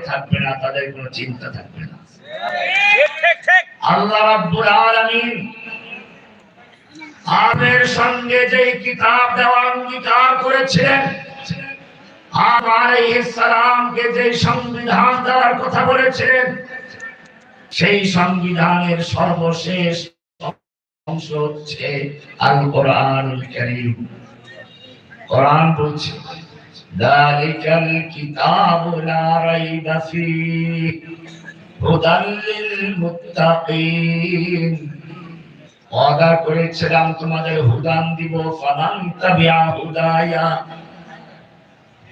থাকবে না তাদের কোনো চিন্তা থাকবে না। আল্লাহ রাব্বুল আলামিন আমের সঙ্গে যে কিতাব দেওয়ার অঙ্গীকার করেছিলেন আমার সালামকে যে সংবিধান দেওয়ার কথা বলেছিলেন সেই সংবিধানের সর্বশেষ অংশ হচ্ছে আল কোরআন করিম। কোরআন বলছে কিতাবু লা রাইবা ফীহ হুদাল লিল মুত্তাকিন ওয়াদা করেছিলাম তোমাদের হুদান দিব ফালান তাবিয়া হুদায়া।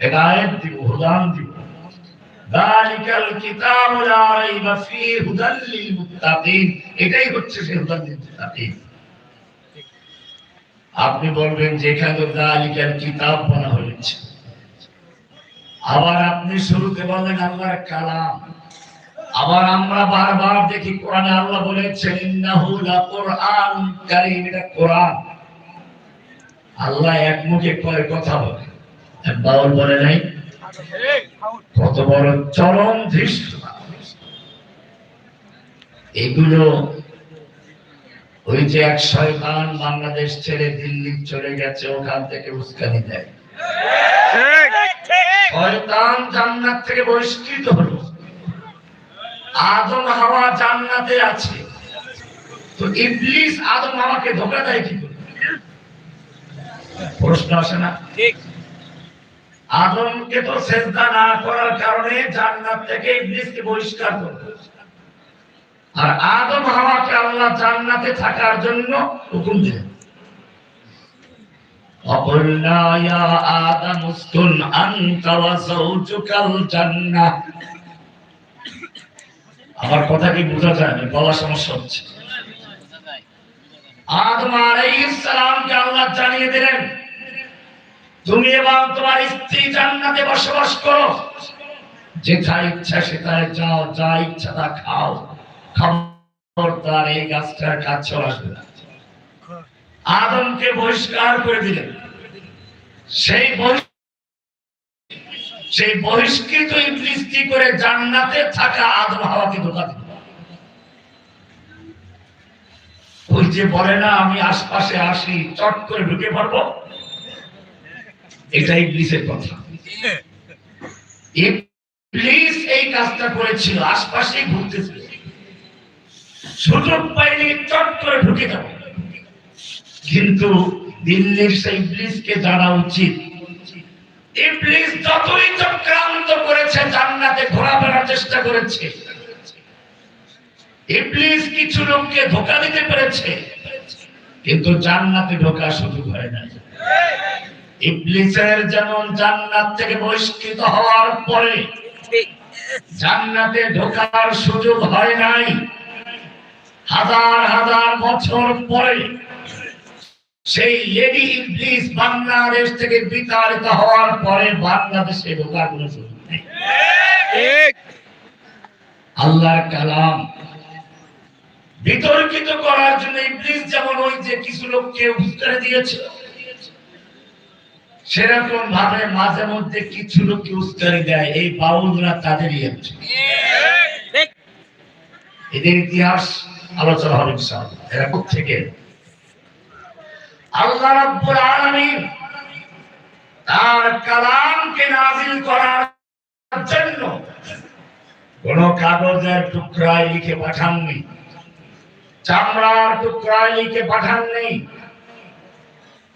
হেদায়েত দিব, হুদান দিব। দালিকাল কিতাবু লা রাইবা হুদাল লিল মুত্তাকিন এটাই হচ্ছে সেই লিল মুত্তাকিন। আপনি বলবেন যে এখানে দালিকাল কিতাব বলা হয়েছে। আবার আপনি শুরুতে বলেন আল্লাহর কালাম। আবার আমরা বারবার দেখি কোরআনে আল্লাহ বলেছেন, ইন্নাহু লাকুরআন কারীম এটা কোরআন। আল্লাহ এক মুখে কয় কথা বলে বাউল বলে নাই। কত বড় চরম ধৃষ্ট এগুলো ওই যে এক শয়তান বাংলাদেশ ছেড়ে দিল্লি চলে গেছে, ওখান থেকে উস্কানি দেয়। শয়তান জান্নাত থেকে বহিষ্কৃত হলো। আদম হাওয়া জান্নাতে আছে। তো ইবলিস আদম হাওয়াকে ধোকা দেয় কি করে? প্রশ্ন আসে না? আদমকে তো সেজদা না করার কারণে জান্নাত থেকে ইবলিসকে বহিষ্কার করল। আর আদম হাওয়াকে আল্লাহ জান্নাতে থাকার জন্য হুকুম দিলেন। وقلنا يا آدم اسكن أنت وزوجك الجنة আমার কথা কি বোঝা যায় না বলা সমস্যা হচ্ছে আদম আলাইহিস সালামকে আল্লাহ জানিয়ে দিলেন তুমি এবং তোমার স্ত্রী জান্নাতে বসবাস করো যেথায় ইচ্ছা সেটায় যাও যা ইচ্ছা তা খাও খবরদার এই গাছটার কাছে আসবে না আদমকে বহিষ্কার করে দিলেন। সেই সেই বহিষ্কৃত ইবলিস করে জান্নাতে থাকা আদম হাওয়াকে ধোকা দিল? ওই যে বলে না, আমি আশপাশে আসি, চট করে ঢুকে পারব এটা ইবলিসের কথা। এই কাজটা করেছিল আশপাশে ঘুরতেছিল। সুযোগ পাইনি চট করে ঢুকে যাবে। কিন্তু দিল্লির সেই ইবলিসকে জানা উচিত। ইবলিস যতই চক্রান্ত করেছে, জান্নাতে চেষ্টা করেছে। ইবলিস কিছু লোককে ধোকা দিতে পেরেছে, কিন্তু জান্নাতে সুযোগ হয় না ইবলিসের যেমন জান্নাত থেকে বহিষ্কৃত হওয়ার পরে জান্নাতে ঢোকার সুযোগ হয় নাই, হাজার হাজার বছর পরে সেই লেডি ইবলিস বাংলাদেশ থেকে বিতাড়িত হওয়ার পরে বাংলাদেশে ঢোকার কোনো সুযোগ নেই। আল্লাহর কালাম। বিতর্কিত করার জন্য ইবলিস যেমন ওই যে কিছু লোককে উস্কারে দিয়েছিল সেরকম ভাবে মাঝে মধ্যে কিছু লোককে উস্কারি দেয়। এই বাউলরা তাদেরই একজন এদের ইতিহাস আলোচনা হবে ইনশাআল্লাহ। এরা থেকে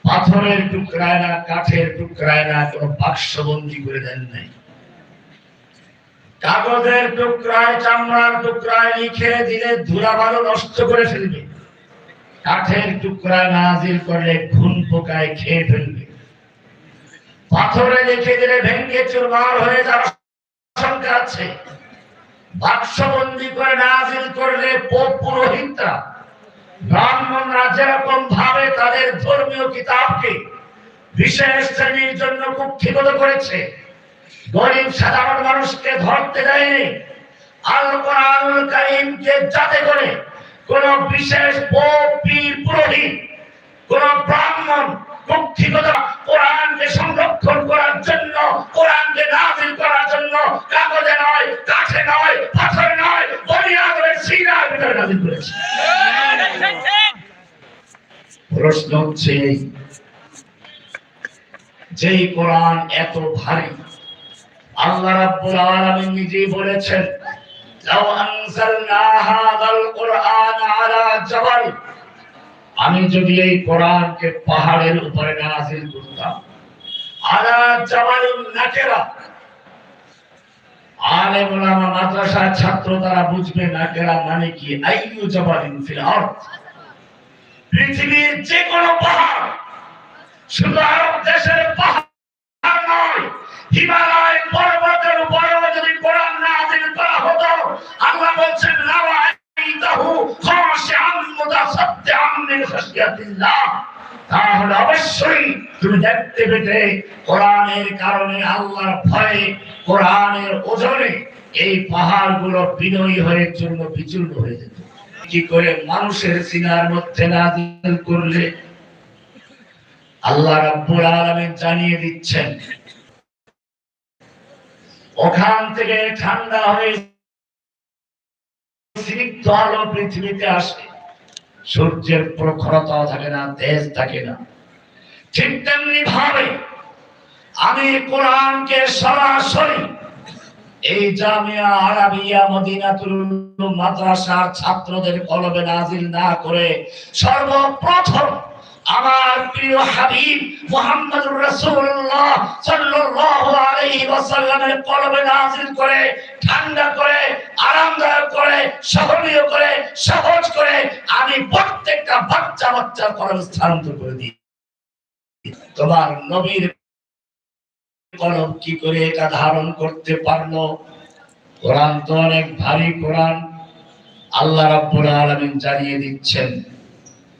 পাথরের টুকরায় না, কাঠের টুকরায় না, কোন বাক্সবন্দি করে দেন নাই কাগজের টুকরায়, চামড়ার টুকরায় লিখে দিলে ধুলা ভালো নষ্ট করে ফেলবে। কাঠের টুকরা নাজিল করলে ঘুন পোকায় খেয়ে ফেলবে। পাথরে লিখে দিলে ভেঙ্গে চুরমার হয়ে যাওয়ার আশঙ্কা আছে। বাক্সবন্দি করে নাজিল করলে পোপ পুরোহিতরা ব্রাহ্মণরা যেরকম ভাবে তাদের ধর্মীয় কিতাবকে বিশেষ শ্রেণির জন্য কুক্ষিগত করেছে। গরিব সাধারণ মানুষকে ধরতে দেয়নি। আল কোরআনুল কারীমকে যাতে করে কোন বিশেষ কোন ব্রাহ্মণ সংরক্ষণ করার জন্য, কোরআনকে নাজিল করার জন্য কাগজে নয়, কাঠে নয়, পাথরে নয় প্রশ্ন হচ্ছে, যেই কোরআন এত ভারী, আল্লাহ রাব্বুল আলামিন নিজেই বলেছেন লাউ আনজালনা হাযাল কুরআন আমি যদি এই কোরআনকে পাহাড়ের উপরে করতাম। আলা নাকেরা। আলেম ওলামা ছাত্র তারা বুঝবে নাকেরা মানে কি? আইয়ু জাবালিন ফিল পৃথিবীর যে কোনো পাহাড় শুধু আরব দেশের পাহাড় নয় হিমালয় পর্বতের যদি কোরআন নাযিল করা হতো, আল্লাহ বলছেন তাহলে অবশ্যই তুমি দেখতে পেতে কোরআনের কারণে আল্লাহর ভয়ে, কোরআনের ওজনে এই পাহাড়গুলো বিনয়ী হয়ে চূর্ণ বিচূর্ণ হয়ে যেত। কি করে মানুষের সিনার মধ্যে নাজিল করলে? আল্লাহ রাব্বুল আলামিন জানিয়ে দিচ্ছেন ওখান থেকে ঠান্ডা হয়ে আলো পৃথিবীতে আসে। সূর্যের প্রখরতা থাকে না, তেজ থাকে না। ঠিক তেমনি ভাবে আমি কোরআনকে সরাসরি এই জামিয়া আরাবিয়া মদিনাতুল মাদ্রাসার ছাত্রদের কলবে নাজিল না করে সর্বপ্রথম আমার প্রিয় হাবিব করে, ঠান্ডা করে, আরামদায়ক করে, সহনীয় করে, সহজ করে আমি প্রত্যেকটা বাচ্চা বাচ্চার কলবে স্থানান্তর করে দিই। তোমার নবীর কলম কি করে এটা ধারণ করতে পারল? কোরআন তো অনেক ভারী কোরআন। আল্লাহ রাব্বুল আলামিন জানিয়ে দিচ্ছেন